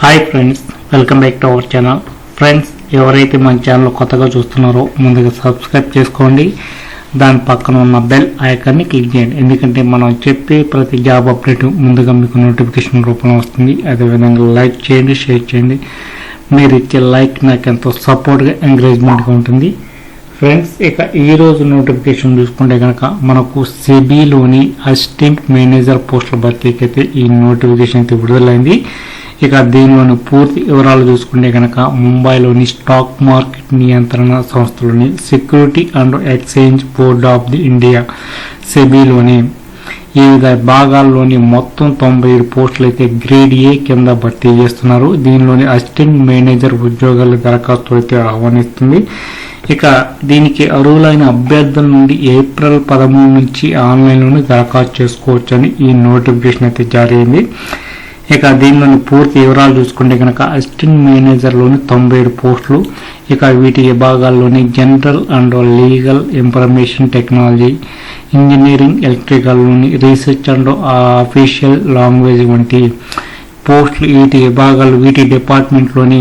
Hi friends welcome back to our channel. Friends ఎవరైతే మన channel కొత్తగా చూస్తున్నారో ముందుగా సబ్స్క్రైబ్ చేసుకోండి. దాని పక్కన ఉన్న బెల్ ఐకాన్ని క్లిక్ చేయండి. ఎందుకంటే మనం చెప్పే ప్రతి జాబ్ అప్డేట్ ముందుగా మీకు నోటిఫికేషన్ రూపంలో వస్తుంది. అదేవిధంగా లైక్ చేయండి షేర్ చేయండి. మీరు ఇచ్చే లైక్ నాకు ఎంతో సపోర్ట్గా ఎంకరేజ్మెంట్గా ఉంటుంది. ఫ్రెండ్స్ ఇక ఈ రోజు నోటిఫికేషన్ చూసుకుంటే కనుక మనకు సెబీలోని అసిస్టెంట్ మేనేజర్ పోస్టుల భర్తీకి అయితే ఈ నోటిఫికేషన్ అయితే విడుదలైంది. ఇక దీనిలోని పూర్తి వివరాలు చూసుకుంటే కనుక ముంబైలోని స్టాక్ మార్కెట్ నియంత్రణ సంస్థలోని security and exchange board of the India సెబీలోని వివిధ భాగాల్లోని మొత్తం తొంభై ఏడు పోస్టులు అయితే గ్రేడ్ ఏ కింద భర్తీ చేస్తున్నారు. దీనిలోని అసిస్టెంట్ మేనేజర్ ఉద్యోగాల దరఖాస్తు అయితే ఆహ్వానిస్తుంది. ఇక దీనికి అర్హులైన అభ్యర్థుల నుండి ఏప్రిల్ పదమూడు నుంచి ఆన్లైన్లోనే దరఖాస్తు చేసుకోవచ్చని ఈ నోటిఫికేషన్ అయితే జారీ అయింది. ఇక దీనిలోని పూర్తి వివరాలు చూసుకుంటే కనుక అసిస్టెంట్ మేనేజర్లోని తొంభై ఏడు పోస్టులు ఇక వీటి విభాగాల్లోని general and legal information technology engineering ఎలక్ట్రికల్లోని research and official language వంటి పోస్టులు వీటి విభాగాలు వీటి డిపార్ట్మెంట్లోని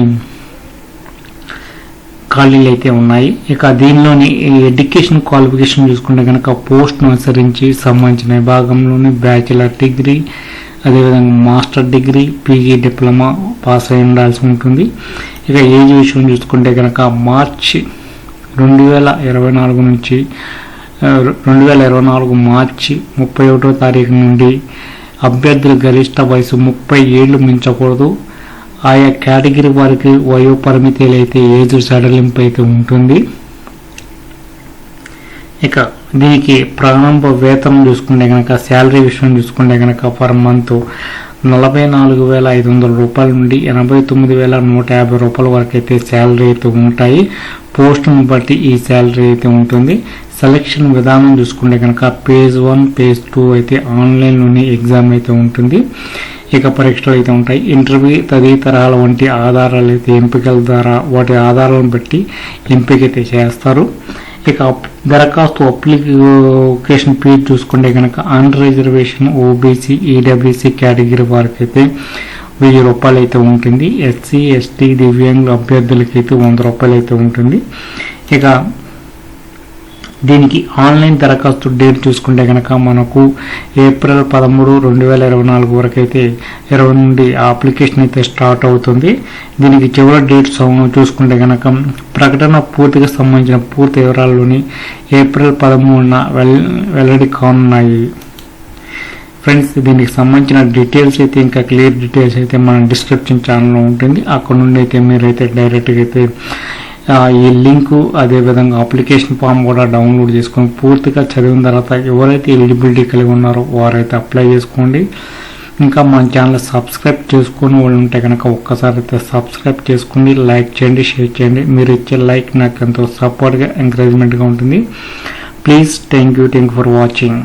ఖాళీలు అయితే ఉన్నాయి. ఇక దీనిలోని ఎడ్యుకేషన్ క్వాలిఫికేషన్ చూసుకుంటే కనుక పోస్ట్ను అనుసరించి సంబంధించిన విభాగంలోని బ్యాచిలర్ డిగ్రీ అదేవిధంగా master degree PG diploma pass అయి ఉండాల్సి ఉంటుంది. ఇక ఏజ్ విషయం చూసుకుంటే కనుక మార్చి రెండు వేల ఇరవై నాలుగు నుంచి రెండు వేల ఇరవై నాలుగు మార్చి ముప్పై ఒకటో తారీఖు నుండి అభ్యర్థుల గరిష్ట వయసు ముప్పై ఏళ్ళు మించకూడదు. ఆయా కేటగిరీ వారికి వయో పరిమితి అయితే ఏజ్ సడలింపు అయితే ఉంటుంది. ఇక దీనికి ప్రారంభ వేతనం చూసుకుంటే కనుక శాలరీ విషయం చూసుకుంటే కనుక పర్ మంత్ నలభై నాలుగు వేల ఐదు వందల రూపాయల నుండి ఎనభై తొమ్మిది వేల నూట యాభై రూపాయల వరకు అయితే శాలరీ అయితే ఉంటాయి. పోస్టును బట్టి ఈ శాలరీ అయితే ఉంటుంది. సెలక్షన్ విధానం చూసుకుంటే కనుక పేజ్ వన్ పేజ్ టూ అయితే ఆన్లైన్లోనే ఎగ్జామ్ అయితే ఉంటుంది. ఇక పరీక్షలు అయితే ఉంటాయి. ఇంటర్వ్యూ తదితరాల వంటి ఆధారాలు అయితే ఎంపికల ద్వారా వాటి ఆధారాలను బట్టి ఎంపిక అయితే చేస్తారు. ఇక దరఖాస్తు అప్లికేషన్ పేజ్ చూసుకుంటే కనుక un reservation OBC EWC category వారికి అయితే వెయ్యి రూపాయలు అయితే ఉంటుంది. ఎస్సీ ఎస్టీ దివ్యాంగుల అభ్యర్థులకి అయితే వంద రూపాయలు అయితే ఉంటుంది. ఇక దీనికి ఆన్లైన్ దరఖాస్తు డేట్ చూసుకుంటే కనుక మనకు ఏప్రిల్ పదమూడు రెండు వేల ఇరవై నాలుగు వరకు అయితే ఇరవై నుండి ఆ అప్లికేషన్ అయితే స్టార్ట్ అవుతుంది. దీనికి చివరి డేట్ చూసుకుంటే కనుక ప్రకటన పూర్తిగా సంబంధించిన పూర్తి వివరాల్లోని ఏప్రిల్ పదమూడున వెల్ వెల్లడి కానున్నాయి. ఫ్రెండ్స్ దీనికి సంబంధించిన డీటెయిల్స్ అయితే ఇంకా క్లియర్ డీటెయిల్స్ అయితే మన డిస్క్రిప్షన్ ఛానల్లో ఉంటుంది. అక్కడ నుండి అయితే మీరైతే డైరెక్ట్గా అయితే ఈ లింకు అదేవిధంగా అప్లికేషన్ ఫామ్ కూడా డౌన్లోడ్ చేసుకొని పూర్తిగా చదివిన తర్వాత ఎవరైతే ఎలిజిబిలిటీ కలిగి ఉన్నారో వారైతే అప్లై చేసుకోండి. ఇంకా మన ఛానల్ సబ్స్క్రైబ్ చేసుకొని వాళ్ళు ఉంటే కనుక ఒక్కసారి అయితే సబ్స్క్రైబ్ చేసుకోండి లైక్ చేయండి షేర్ చేయండి. మీరు ఇచ్చే లైక్ నాకు ఎంతో సపోర్ట్గా ఎంకరేజ్మెంట్గా ఉంటుంది. Please thank you thank for watching